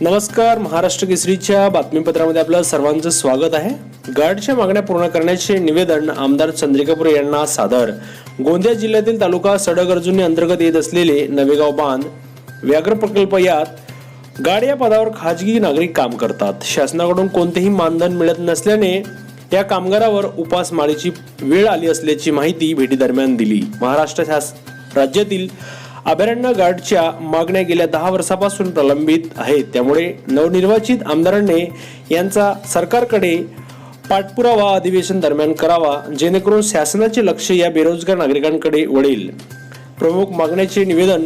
नमस्कार महाराष्ट्र केसरीच्या बातमीपत्रामध्ये आपलं सर्वांचं स्वागत आहे. गार्डच्या मागण्या पूर्ण करण्याचे निवेदन आमदार चंद्रिकापूर यांना सादर. गोंदिया जिल्ह्यातील तालुका सडक अंतर्गत येत असलेले नवेगाव बांध व्याघ्र प्रकल्प यात गाड या पदावर खाजगी नागरिक काम करतात. शासनाकडून कोणतेही मानधन मिळत नसल्याने या कामगारावर उपासमारीची वेळ आली असल्याची माहिती भेटीदरम्यान दिली. महाराष्ट्र राज्यातील अभयारण्य गार्डच्या मागण्या गेल्या दहा वर्षापासून प्रलंबित आहेत. त्यामुळे नवनिर्वाचित आमदारांनी यांचा सरकारकडे पाठपुरावा अधिवेशन दरम्यान करावा जेणेकरून शासनाचे लक्ष या बेरोजगार नागरिकांकडे वळेल. प्रमुख मागण्याचे निवेदन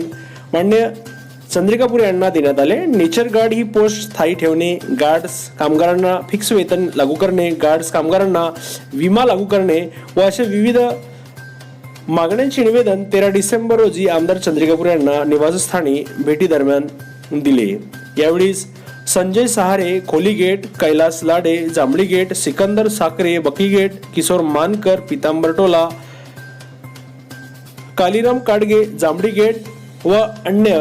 मान्य चंद्रिकापूर यांना देण्यात आले. नेचर गार्ड ही पोस्ट स्थायी ठेवणे गार्ड्स कामगारांना फिक्स वेतन लागू करणे गार्ड्स कामगारांना विमा लागू करणे व असे विविध मागण्यांचे निवेदन तेरा डिसेंबर रोजी आमदार चंद्रिकापूर यांना निवासस्थानी भेटीदरम्यान दिले. यावेळी संजय सहारे खोली गेट कैलास लाडे जांभळी गेट सिकंदर साखरे बकी गेट किशोर मानकर पितांबर टोला कालीराम काडगे जांभळी गेट व अन्य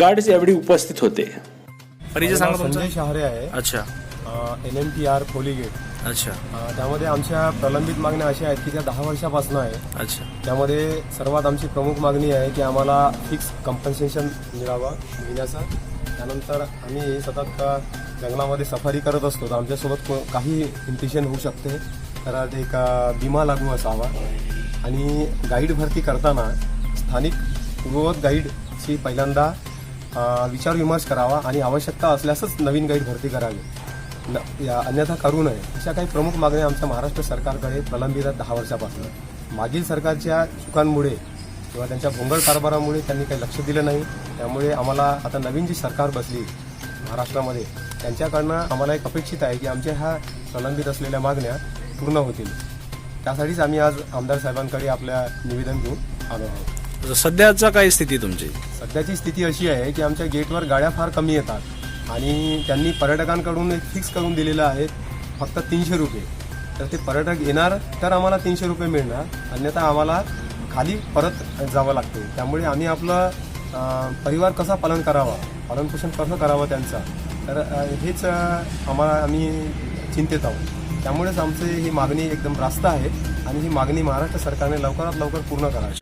गार्ड्स यावेळी उपस्थित होते. परिचय सांगा तुमचा संजय शहारे आहे. अच्छा. एन एम टी आर खोलीगेट अच्छा. अ, त्यामध्ये आमच्या प्रलंबित मागण्या अशा आहेत की त्या दहा वर्षापासून आहे. अच्छा. त्यामध्ये सर्वात आमची प्रमुख मागणी आहे की आम्हाला फिक्स कम्पन्सेशन मिळावं महिन्याचं त्यानंतर आम्ही सतत अ, जंगलामध्ये सफारी करत असतो. तर आमच्यासोबत को- काही इम्पिशन होऊ शकते. तर ते एक अ, विमा लागू असावा. आणि गाईड भरती करताना स्थानिक पूर्ववत गाईडची पहिल्यांदा विचार विमर्श करावा आणि आवश्यकता असल्यासच नवीन गाईड भरती करावी. न या अन्यथा करू नये. अशा काही प्रमुख मागण्या आमच्या महाराष्ट्र सरकारकडे प्रलंबित आहेत दहा वर्षापासून. मागील सरकारच्या चुकांमुळे किंवा त्यांच्या भोंगळ कारभारामुळे त्यांनी काही लक्ष दिलं नाही. त्यामुळे आम्हाला आता नवीन जी सरकार बसली महाराष्ट्रामध्ये त्यांच्याकडनं आम्हाला एक अपेक्षित आहे की आमच्या ह्या प्रलंबित असलेल्या मागण्या पूर्ण होतील. त्यासाठीच आम्ही आज आमदार साहेबांकडे आपल्या निवेदन घेऊन आलो आहोत. सध्याचा काय स्थिती तुमची? सध्याची स्थिती अशी आहे की आमच्या गेटवर गाड्या फार कमी येतात आणि त्यांनी पर्यटकांकडून एक फिक्स करून दिलेलं आहे फक्त तीनशे रुपये. तर ते पर्यटक येणार तर आम्हाला तीनशे रुपये मिळणार. अन्यथा आम्हाला खाली परत जावं लागते. त्यामुळे आम्ही आपलं परिवार कसा पालन करावा पालनपोषण कसं करावं त्यांचा तर हेच आम्हाला आम्ही चिंतेत आहोत. त्यामुळेच आमची ही मागणी एकदम रास्त आहे आणि ही मागणी महाराष्ट्र सरकारने लवकरात लवकर पूर्ण करावी.